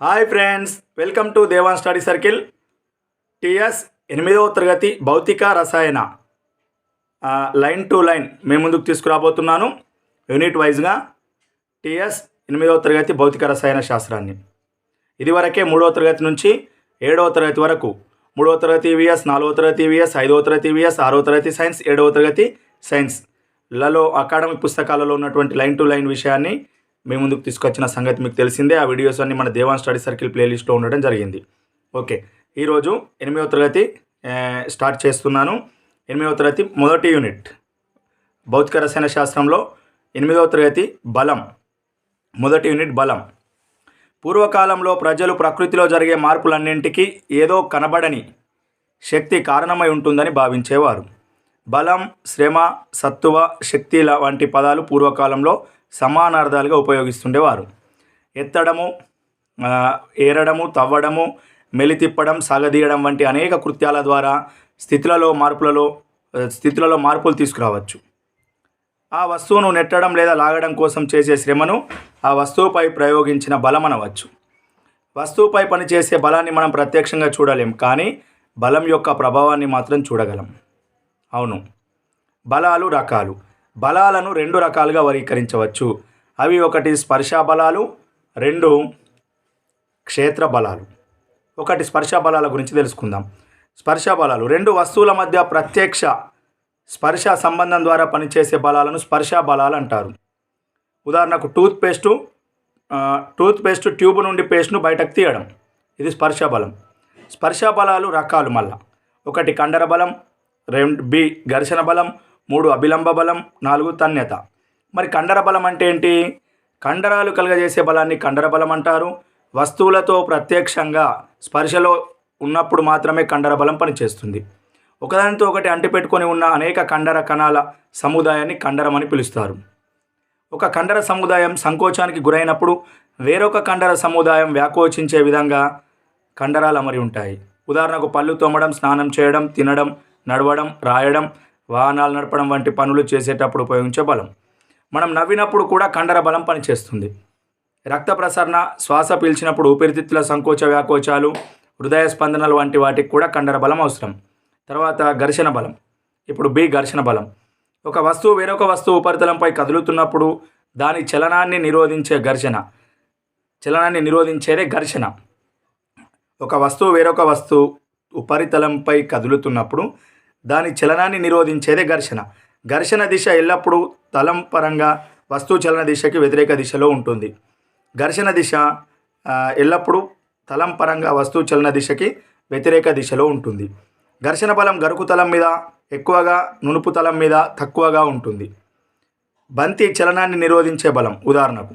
Hi friends welcome to Devan study circle. TS ఎనిమిదవ తరగతి భౌతిక రసాయన లైన్ టు లైన్ మేము ముందుకు తీసుకురాబోతున్నాను. యూనిట్ వైజ్గా టిఎస్ ఎనిమిదవ తరగతి భౌతిక రసాయన శాస్త్రాన్ని. ఇదివరకే మూడవ తరగతి నుంచి ఏడవ తరగతి వరకు మూడవ తరగతి ఈవీఎస్ నాలుగవ తరగతి ఈవీఎస్ ఐదవ తరగతి ఈవీఎస్ ఆరవ తరగతి సైన్స్ ఏడవ తరగతి సైన్స్. లలో అకాడమిక్ పుస్తకాలలో ఉన్నటువంటి లైన్ టు లైన్ విషయాన్ని మీ ముందుకు తీసుకొచ్చిన సంగతి మీకు తెలిసిందే. ఆ వీడియోస్ అన్ని మన దేవాన్ స్టడీ సర్కిల్ ప్లేలిస్ట్లో ఉండడం జరిగింది. ఓకే. ఈరోజు ఎనిమిదవ తరగతి స్టార్ట్ చేస్తున్నాను. ఎనిమిదవ తరగతి మొదటి యూనిట్. భౌతిక రసాయన శాస్త్రంలో ఎనిమిదవ తరగతి బలం. మొదటి యూనిట్ బలం. పూర్వకాలంలో ప్రజలు ప్రకృతిలో జరిగే మార్పులన్నింటికీ ఏదో కనబడని శక్తి కారణమై ఉంటుందని భావించేవారు. బలం శ్రమ సత్తువ శక్తి వంటి పదాలు పూర్వకాలంలో సమానార్థాలుగా ఉపయోగిస్తుండేవారు. ఎత్తడము ఏరడము తవ్వడము మెలితిప్పడం సాగదీయడం వంటి అనేక కృత్యాల ద్వారా స్థితులలో మార్పులలో స్థితులలో మార్పులు తీసుకురావచ్చు. ఆ వస్తువును నెట్టడం లేదా లాగడం కోసం చేసే శ్రమను ఆ వస్తువుపై ప్రయోగించిన బలం అనవచ్చు. వస్తువుపై పనిచేసే బలాన్ని మనం ప్రత్యక్షంగా చూడలేం కానీ బలం యొక్క ప్రభావాన్ని మాత్రం చూడగలం. అవును. బలాలు రకాలు. బలాలను రెండు రకాలుగా వర్గీకరించవచ్చు. అవి ఒకటి స్పర్శ బలాలు రెండు క్షేత్ర బలాలు. ఒకటి స్పర్శ బలాల గురించి తెలుసుకుందాం. స్పర్శ బలాలు రెండు వస్తువుల మధ్య ప్రత్యక్ష స్పర్శ సంబంధం ద్వారా పనిచేసే బలాలను స్పర్శ బలాలు అంటారు. ఉదాహరణకు toothpaste toothpaste tube నుండి పేస్ట్ను బయటకు తీయడం. ఇది స్పర్శ బలం. స్పర్శ బలాలు రకాలు మళ్ళా. ఒకటి కండర బలం రెండు బి ఘర్షణ బలం మూడు అభిలంబ బలం నాలుగు తన్యత. మరి కండర బలం అంటే ఏంటి? కండరాలు కలుగజేసే బలాన్ని కండర బలం అంటారు. వస్తువులతో ప్రత్యక్షంగా స్పర్శలో ఉన్నప్పుడు మాత్రమే కండర బలం పనిచేస్తుంది. ఒకదానితో ఒకటి అంటిపెట్టుకొని ఉన్న అనేక కండర కణాల సముదాయాన్ని కండరం అని పిలుస్తారు. ఒక కండర సముదాయం సంకోచానికి గురైనప్పుడు వేరొక కండర సముదాయం వ్యాకోచించే విధంగా కండరాలు అమరి ఉంటాయి. ఉదాహరణకు పళ్ళు తోమడం స్నానం చేయడం తినడం నడవడం రాయడం వాహనాలు నడపడం వంటి పనులు చేసేటప్పుడు ఉపయోగించే బలం. మనం నవ్వినప్పుడు కూడా కండర బలం పనిచేస్తుంది. రక్త ప్రసరణ శ్వాస పీల్చినప్పుడు ఊపిరితిత్తుల సంకోచ వ్యాకోచాలు హృదయ స్పందనలు వంటి వాటికి కూడా కండర బలం అవసరం. తర్వాత ఘర్షణ బలం. ఇప్పుడు బి ఘర్షణ బలం. ఒక వస్తువు వేరొక వస్తువు ఉపరితలంపై కదులుతున్నప్పుడు దాని చలనాన్ని నిరోధించే ఘర్షణ. చలనాన్ని నిరోధించేదే ఘర్షణ. ఒక వస్తువు వేరొక వస్తువు ఉపరితలంపై కదులుతున్నప్పుడు దాని చలనాన్ని నిరోధించేదే ఘర్షణ. ఘర్షణ దిశ ఎల్లప్పుడూ తలం పరంగా వస్తువు చలన దిశకి వ్యతిరేక దిశలో ఉంటుంది. ఘర్షణ దిశ ఎల్లప్పుడూ తలం పరంగా వస్తువు చలన దిశకి వ్యతిరేక దిశలో ఉంటుంది. ఘర్షణ బలం గరుకు తలం మీద ఎక్కువగా నునుపు తలం మీద తక్కువగా ఉంటుంది. బంతి చలనాన్ని నిరోధించే బలం ఉదాహరణకు.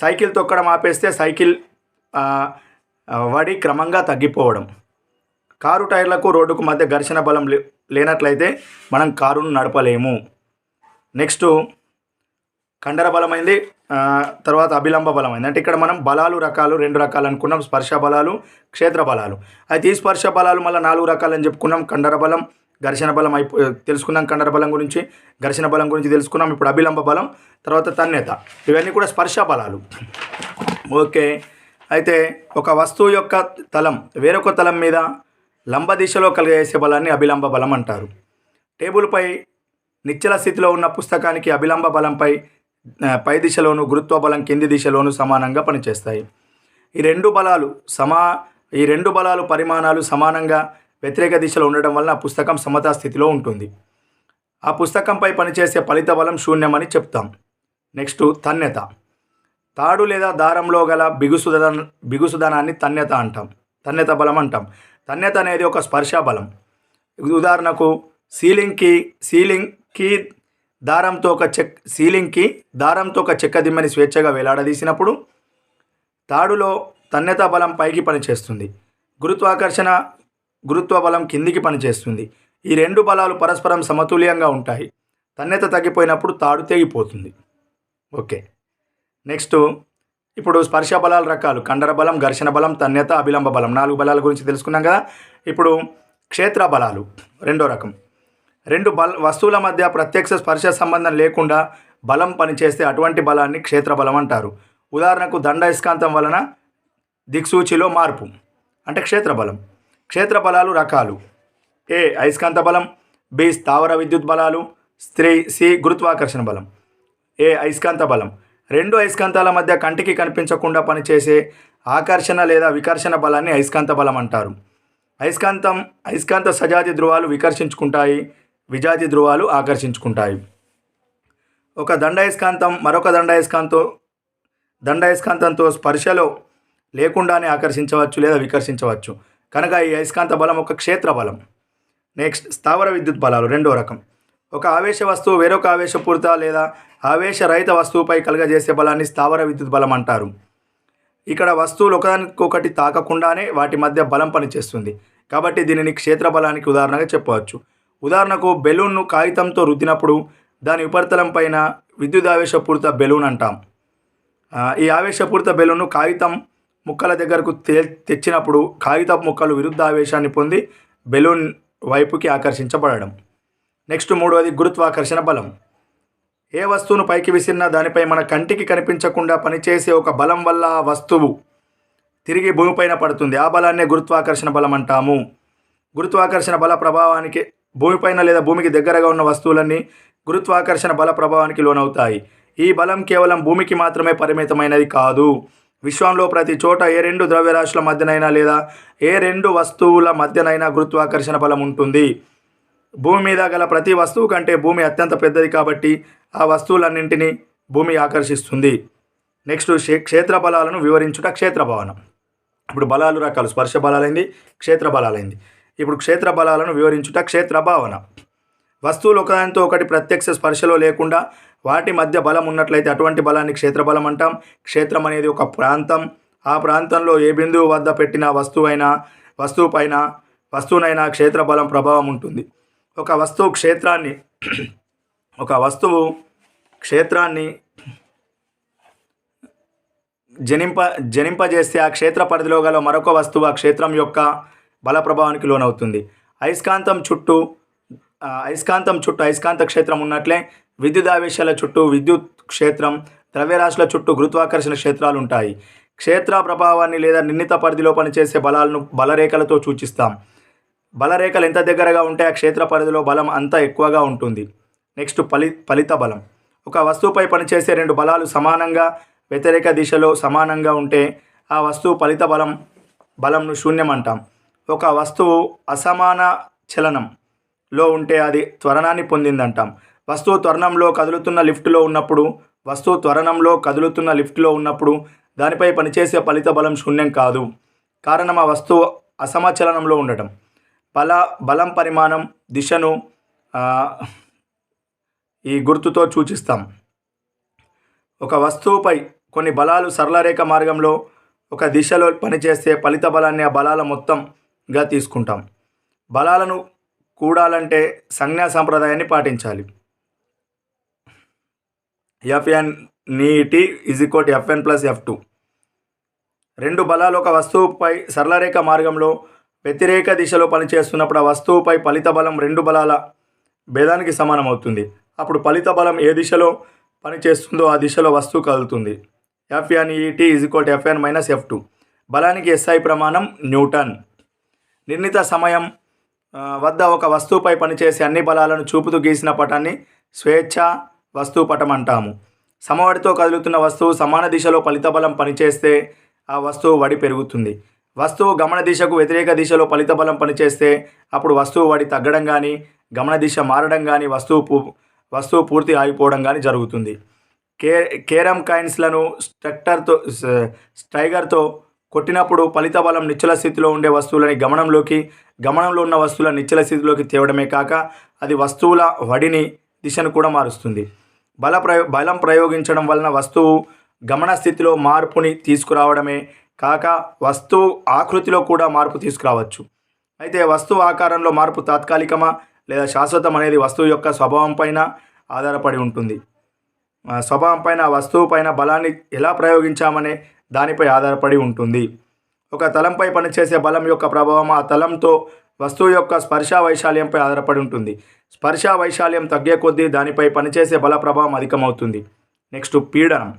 సైకిల్ తొక్కడం ఆపేస్తే సైకిల్ వడి క్రమంగా తగ్గిపోవడం. కారు టైర్లకు రోడ్డుకు మధ్య ఘర్షణ బలం లే- లేనట్లయితే మనం కారును నడపలేము. నెక్స్ట్ కండర బలమైంది. తర్వాత అభిలంబ బలమైంది. అంటే ఇక్కడ మనం బలాలు రకాలు రెండు రకాలు అనుకున్నాం. స్పర్శ బలాలు క్షేత్ర బలాలు. అయితే ఈ స్పర్శ బలాలు మళ్ళీ నాలుగు రకాలు అని చెప్పుకున్నాం. కండర బలం ఘర్షణ బలం అయిపో తెలుసుకున్నాం కండర బలం గురించి. ఘర్షణ బలం గురించి తెలుసుకున్నాం. ఇప్పుడు అభిలంబ బలం తర్వాత తన్యత ఇవన్నీ కూడా స్పర్శ బలాలు. ఓకే. అయితే ఒక వస్తువు యొక్క తలం వేరొక తలం మీద లంబ దిశలో కలిగేసే బలాన్ని అభిలంబ బలం అంటారు. టేబుల్పై నిశ్చల స్థితిలో ఉన్న పుస్తకానికి అభిలంబ బలంపై పై దిశలోను గురుత్వ బలం కింది దిశలోను సమానంగా పనిచేస్తాయి. ఈ రెండు బలాలు సమా ఈ రెండు బలాలు పరిమాణాలు సమానంగా వ్యతిరేక దిశలో ఉండడం వలన ఆ పుస్తకం సమతా స్థితిలో ఉంటుంది. ఆ పుస్తకంపై పనిచేసే ఫలిత బలం శూన్యమని చెప్తాం. నెక్స్ట్ తన్యత. తాడు లేదా దారంలో గల బిగుసుదన బిగుసుదనాన్ని తన్యత అంటాం. తన్యత బలం అంటాం. తన్యత అనేది ఒక స్పర్శ బలం ఉదాహరణకు సీలింగ్కి సీలింగ్కి దారంతో ఒక చెక్ సీలింగ్కి దారంతో ఒక చెక్క దిమ్మని స్వేచ్ఛగా వేలాడదీసినప్పుడు తాడులో తన్యత బలం పైకి పనిచేస్తుంది. గురుత్వాకర్షణ గురుత్వ బలం కిందికి పనిచేస్తుంది. ఈ రెండు బలాలు పరస్పరం సమతుల్యంగా ఉంటాయి. తన్యత తగ్గిపోయినప్పుడు తాడు తెగిపోతుంది. ఓకే. నెక్స్ట్ ఇప్పుడు స్పర్శ బలాల రకాలు కండర బలం ఘర్షణ బలం తన్యత అభిలంబ బలం నాలుగు బలాల గురించి తెలుసుకున్నాం కదా. ఇప్పుడు క్షేత్ర బలాలు రెండో రకం. రెండు బల వస్తువుల మధ్య ప్రత్యక్ష స్పర్శ సంబంధం లేకుండా బలం పనిచేస్తే అటువంటి బలాన్ని క్షేత్ర బలం అంటారు. ఉదాహరణకు దండ ఇస్కాంతం వలన దిక్సూచిలో మార్పు అంటే క్షేత్ర బలం. క్షేత్ర బలాలు రకాలు. ఏ అయస్కాంత బలం బి స్థావర విద్యుత్ బలాలు స్త్రీ సి గురుత్వాకర్షణ బలం. ఏ అయస్కాంత బలం. రెండు అయస్కాంతాల మధ్య కంటికి కనిపించకుండా పనిచేసే ఆకర్షణ లేదా వికర్షణ బలాన్ని అయస్కాంత బలం అంటారు. అయస్కాంతం అయస్కాంత సజాతి ధ్రువాలు వికర్షించుకుంటాయి విజాతి ధ్రువాలు ఆకర్షించుకుంటాయి. ఒక దండయస్కాంతం మరొక దండయస్కాంతం దండయస్కాంతంతో స్పర్శలో లేకుండానే ఆకర్షించవచ్చు లేదా వికర్షించవచ్చు. కనుక ఈ అయస్కాంత బలం ఒక క్షేత్ర బలం. నెక్స్ట్ స్థావర విద్యుత్ బలాలు రెండో రకం. ఒక ఆవేశ వస్తువు వేరొక ఆవేశపూరిత లేదా ఆవేశరహిత వస్తువుపై కలుగజేసే బలాన్ని స్థావర విద్యుత్ బలం అంటారు. ఇక్కడ వస్తువులు ఒకదానికొకటి తాకకుండానే వాటి మధ్య బలం పనిచేస్తుంది. కాబట్టి దీనిని క్షేత్ర బలానికి ఉదాహరణగా చెప్పవచ్చు. ఉదాహరణకు బెలూన్ను కాగితంతో రుద్దినప్పుడు దాని ఉపరితలం పైన విద్యుదావేశపూరిత బెలూన్ అంటాం. ఈ ఆవేశపూరిత బెలూన్ను కాగితం ముక్కల దగ్గరకు తే తెచ్చినప్పుడు కాగితపు ముక్కలు విరుద్ధ ఆవేశాన్ని పొంది బెలూన్ వైపుకి ఆకర్షించబడడం. నెక్స్ట్ మూడవది గురుత్వాకర్షణ బలం. ఏ వస్తువును పైకి విసిరినా దానిపై మన కంటికి కనిపించకుండా పనిచేసే ఒక బలం వల్ల ఆ వస్తువు తిరిగి భూమిపైన పడుతుంది. ఆ బలాన్నే గురుత్వాకర్షణ బలం అంటాము. గురుత్వాకర్షణ బల ప్రభావానికి భూమిపైన లేదా భూమికి దగ్గరగా ఉన్న వస్తువులన్నీ గురుత్వాకర్షణ బల ప్రభావానికి లోనవుతాయి. ఈ బలం కేవలం భూమికి మాత్రమే పరిమితమైనది కాదు. విశ్వంలో ప్రతి చోట ఏ రెండు ద్రవ్యరాశుల మధ్యనైనా లేదా ఏ రెండు వస్తువుల మధ్యనైనా గురుత్వాకర్షణ బలం ఉంటుంది. భూమి మీద గల ప్రతి వస్తువు కంటే భూమి అత్యంత పెద్దది కాబట్టి ఆ వస్తువులన్నింటినీ భూమి ఆకర్షిస్తుంది. నెక్స్ట్ క్షేత్ర బలాలను వివరించుట క్షేత్ర భావన ఇప్పుడు బలాలు రకాలు స్పర్శ బలాలైంది క్షేత్ర బలాలైంది ఇప్పుడు క్షేత్ర బలాలను వివరించుట క్షేత్ర భావన వస్తువులు ఒకదానితో ఒకటి ప్రత్యక్ష స్పర్శలో లేకుండా వాటి మధ్య బలం ఉన్నట్లయితే అటువంటి బలాన్ని క్షేత్ర బలం అంటాం. క్షేత్రం అనేది ఒక ప్రాంతం. ఆ ప్రాంతంలో ఏ బిందువు వద్ద పెట్టిన వస్తువైనా వస్తువు పైన వస్తువునైనా క్షేత్ర బలం ప్రభావం ఉంటుంది. ఒక వస్తువు క్షేత్రాన్ని ఒక వస్తువు క్షేత్రాన్ని జనింప జనింపజేస్తే ఆ క్షేత్ర పరిధిలో గల మరొక వస్తువు ఆ క్షేత్రం యొక్క బల ప్రభావానికి లోనవుతుంది. అయస్కాంతం చుట్టూ అయస్కాంతం చుట్టూ అయస్కాంత క్షేత్రం ఉన్నట్లే విద్యుత్ చుట్టూ విద్యుత్ క్షేత్రం ద్రవ్యరాశుల చుట్టూ గురుత్వాకర్షణ క్షేత్రాలు ఉంటాయి. క్షేత్ర ప్రభావాన్ని లేదా నిర్ణీత పరిధిలో పనిచేసే బలాలను బలరేఖలతో సూచిస్తాం. బలరేఖలు ఎంత దగ్గరగా ఉంటే ఆ క్షేత్ర పరిధిలో బలం అంత ఎక్కువగా ఉంటుంది. నెక్స్ట్ ఫలి ఫలిత బలం. ఒక వస్తువుపై పనిచేసే రెండు బలాలు సమానంగా వ్యతిరేక దిశలో సమానంగా ఉంటే ఆ వస్తువు ఫలిత బలం బలంను శూన్యం అంటాం ఒక వస్తువు అసమాన చలనంలో ఉంటే అది త్వరణాన్ని పొందిందంటాం. వస్తువు త్వరణంలో కదులుతున్న లిఫ్ట్లో ఉన్నప్పుడు వస్తువు త్వరణంలో కదులుతున్న లిఫ్ట్లో ఉన్నప్పుడు దానిపై పనిచేసే ఫలిత బలం శూన్యం కాదు. కారణం ఆ వస్తువు అసమచలనంలో ఉండటం. బల బలం పరిమాణం దిశను ఈ గుర్తుతో సూచిస్తాం. ఒక వస్తువుపై కొన్ని బలాలు సరళరేఖ మార్గంలో ఒక దిశలో పనిచేస్తే ఫలిత బలాన్ని ఆ బలాల మొత్తంగా తీసుకుంటాం. బలాలను కూడాలంటే సంజ్ఞా సంప్రదాయాన్ని పాటించాలి. ఎఫ్ఎన్ నీటి is equal FN plus F two రెండు బలాలు ఒక వస్తువుపై సరళరేఖ మార్గంలో వ్యతిరేక దిశలో పనిచేస్తున్నప్పుడు ఆ వస్తువుపై ఫలిత బలం రెండు బలాల భేదానికి సమానమవుతుంది. అప్పుడు ఫలిత బలం ఏ దిశలో పనిచేస్తుందో ఆ దిశలో వస్తువు కదులుతుంది. FN ET is equal FN minus F two బలానికి ఎస్ఐ ప్రమాణం న్యూటన్. నిర్ణీత సమయం వద్ద ఒక వస్తువుపై పనిచేసే అన్ని బలాలను చూపుతూ గీసిన పటాన్ని స్వేచ్ఛ వస్తువు పటం అంటాము. సమవడితో కదులుతున్న వస్తువు సమాన దిశలో ఫలిత బలం పనిచేస్తే ఆ వస్తువు వడి పెరుగుతుంది. వస్తువు గమన దిశకు వ్యతిరేక దిశలో ఫలిత బలం పనిచేస్తే అప్పుడు వస్తువు వడి తగ్గడం కానీ గమన దిశ మారడం కానీ వస్తువు పూ- వస్తువు పూర్తి ఆగిపోవడం కానీ జరుగుతుంది. కే కేరమ్ కాయిన్స్లను స్ట్రక్టర్తో స్ట్రైగర్తో కొట్టినప్పుడు ఫలిత బలం నిశ్చల స్థితిలో ఉండే వస్తువులని గమనంలోకి గమనంలో ఉన్న వస్తువుల నిశ్చల స్థితిలోకి తేవడమే కాక అది వస్తువుల వడిని దిశను కూడా మారుస్తుంది. బల ప్రయో బలం ప్రయోగించడం వలన వస్తువు గమన స్థితిలో మార్పుని తీసుకురావడమే కాక వస్తువు ఆకృతిలో కూడా మార్పు తీసుకురావచ్చు. అయితే వస్తువు ఆకారంలో మార్పు తాత్కాలికమా? లేదా శాశ్వతం అనేది వస్తువు యొక్క స్వభావం పైన ఆధారపడి ఉంటుంది. స్వభావం పైన వస్తువు పైన బలాన్ని ఎలా ప్రయోగించామనే దానిపై ఆధారపడి ఉంటుంది. ఒక తలంపై పనిచేసే బలం యొక్క ప్రభావం ఆ తలంతో వస్తువు యొక్క స్పర్శ వైశాల్యంపై ఆధారపడి ఉంటుంది. స్పర్శ వైశాల్యం తగ్గే కొద్దీ దానిపై పనిచేసే బల ప్రభావం అధికమవుతుంది. నెక్స్ట్ పీడనం.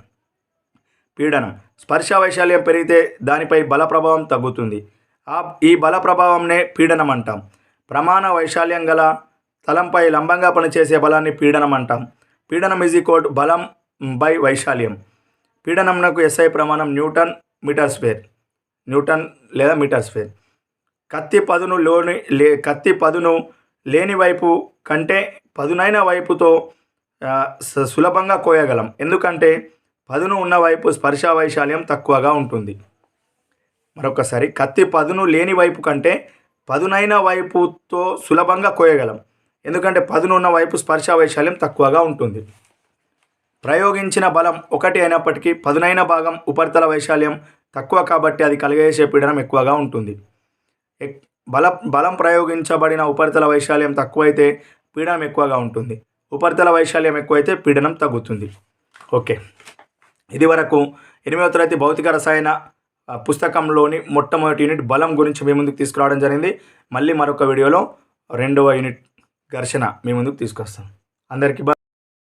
పీడనం. స్పర్శ వైశాల్యం పెరిగితే దానిపై బల ప్రభావం తగ్గుతుంది. ఆ ఈ బల ప్రభావంనే పీడనం అంటాం. ప్రమాణ వైశాల్యం గల తలంపై లంబంగా పనిచేసే బలాన్ని పీడనం అంటాం. పీడనం ఈజ్ ఈక్వల్ బలం బై వైశాల్యం. పీడనంనకు ఎస్ఐ ప్రమాణం న్యూటన్ మీటర్ స్క్వేర్. న్యూటన్ లేదా మీటర్ స్క్వేర్. కత్తి పదును లోని లే కత్తి పదును లేని వైపు కంటే పదునైన వైపుతో సులభంగా కోయగలం. ఎందుకంటే పదును ఉన్న వైపు స్పర్శ వైశాల్యం తక్కువగా ఉంటుంది. మరొకసారి కత్తి పదును లేని వైపు కంటే పదునైన వైపుతో సులభంగా కోయగలం ఎందుకంటే పదును ఉన్న వైపు స్పర్శ వైశాల్యం తక్కువగా ఉంటుంది. ప్రయోగించిన బలం ఒకటి అయినప్పటికీ పదునైన భాగం ఉపరితల వైశాల్యం తక్కువ కాబట్టి అది కలిగేసే పీడనం ఎక్కువగా ఉంటుంది. ఎక్- బల బలం ప్రయోగించబడిన ఉపరితల వైశాల్యం తక్కువైతే పీడనం ఎక్కువగా ఉంటుంది. ఉపరితల వైశాల్యం ఎక్కువైతే పీడనం తగ్గుతుంది. ఓకే. ఇదివరకు ఎనిమిదవ తరగతి భౌతిక రసాయన పుస్తకంలోని మొట్టమొదటి యూనిట్ బలం గురించి మీ ముందుకు తీసుకురావడం జరిగింది. మళ్ళీ మరొక వీడియోలో రెండవ యూనిట్ ఘర్షణ మీ ముందుకు తీసుకొస్తాం. అందరికీ